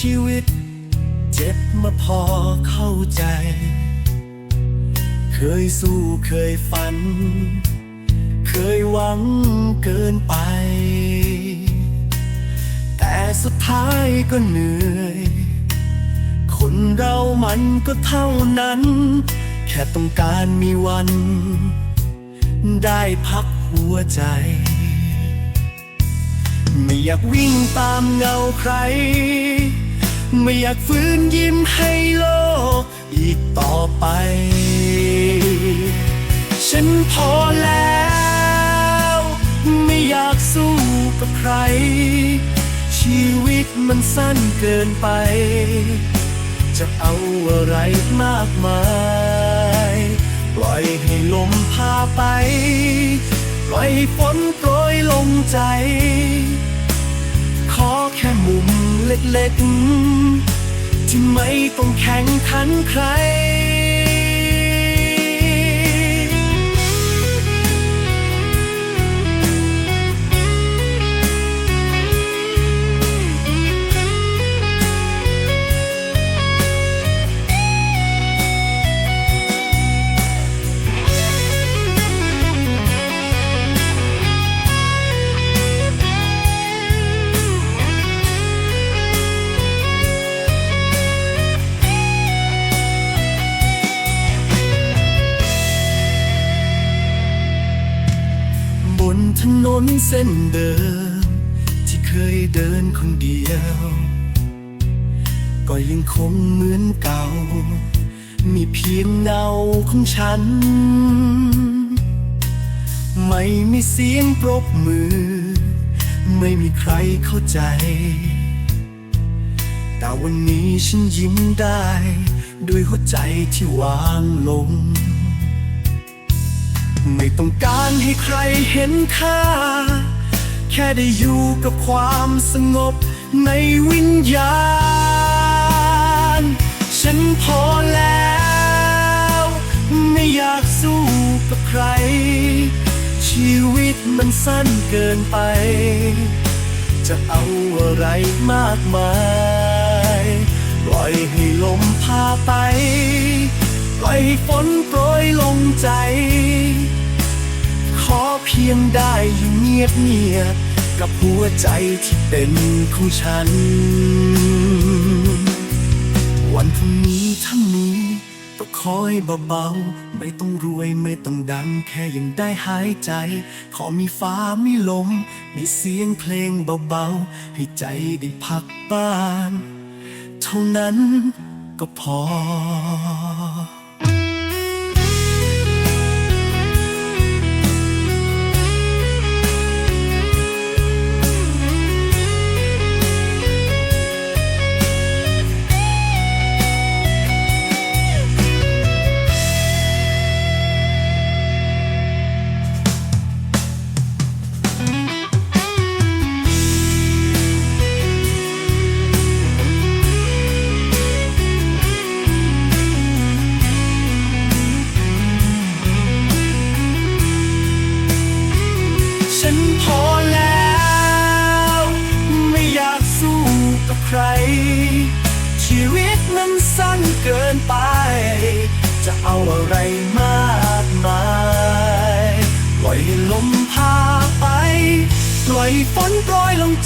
ชีวิต เจ็บมาพอเข้าใจ เคยสู้เคยฝัน เคยหวังเกินไป แต่สุดท้ายก็เหนื่อย คนเรามันก็เท่านั้น แค่ต้องการมีวัน ได้พักหัวใจไม่อยากวิ่งตามเงาใคร ไม่อยากฟื้นยิ้มให้โลก อีกต่อไป ฉันพอแล้ว ไม่อยากสู้กับใคร ชีวิตมันสั้นเกินไป จะเอาอะไรมากมาย ปล่อยให้ลมพาไป ปล่อยให้ฝนโปรยลงใจ ขอแค่มุม เล็กๆ ที่ไม่ต้องแข่งขันใคร ถนนเส้นเดิม ที่เคยเดินคนเดียว ก็ยังคงเหมือนเก่า มีเพียงเงาของฉัน ไม่มีเสียงปรบมือ ไม่มีใครเข้าใจ แต่วันนี้ฉันยิ้มได้ ด้วยหัวใจที่วางลง ไม่ต้องการให้ใครเห็นค่า แค่ได้อยู่กับความสงบในวิญญาณ ฉันพอแล้ว ไม่อยากสู้กับใคร ชีวิตมันสั้นเกินไป จะเอาอะไรมากมาย ปล่อยให้ลมพาไป ปล่อยฝนโปรยลงใจ ขอเพียงได้อยู่เงียบเงียบกับหัวใจที่เป็นของฉัน วันพรุ่งนี้ถ้ามีก็คอยเบาๆ ไม่ต้องรวยไม่ต้องดังแค่ยังได้หายใจ ขอมีฟ้ามีลม มีเสียงเพลงเบาๆ ให้ใจได้พักบ้าง เท่านั้นก็พอ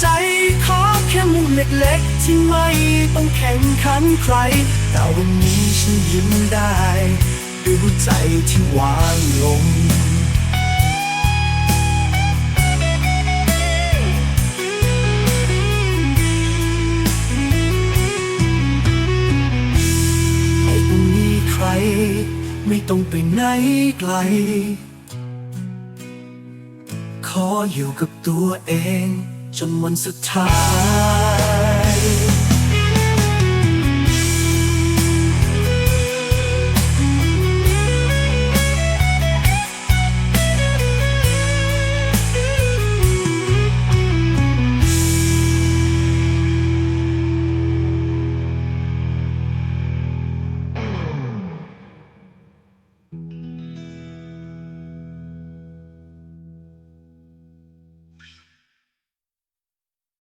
ใจขอแค่มุมเล็กๆ ที่ไม่ต้องแข่งขันใคร แต่วันนี้ฉันยิ้มได้ด้วยหัวใจที่วางลงไม่มีใครไม่ต้องไปไหนไกล ขออยู่กับตัวเอง จนวันสุดท้าย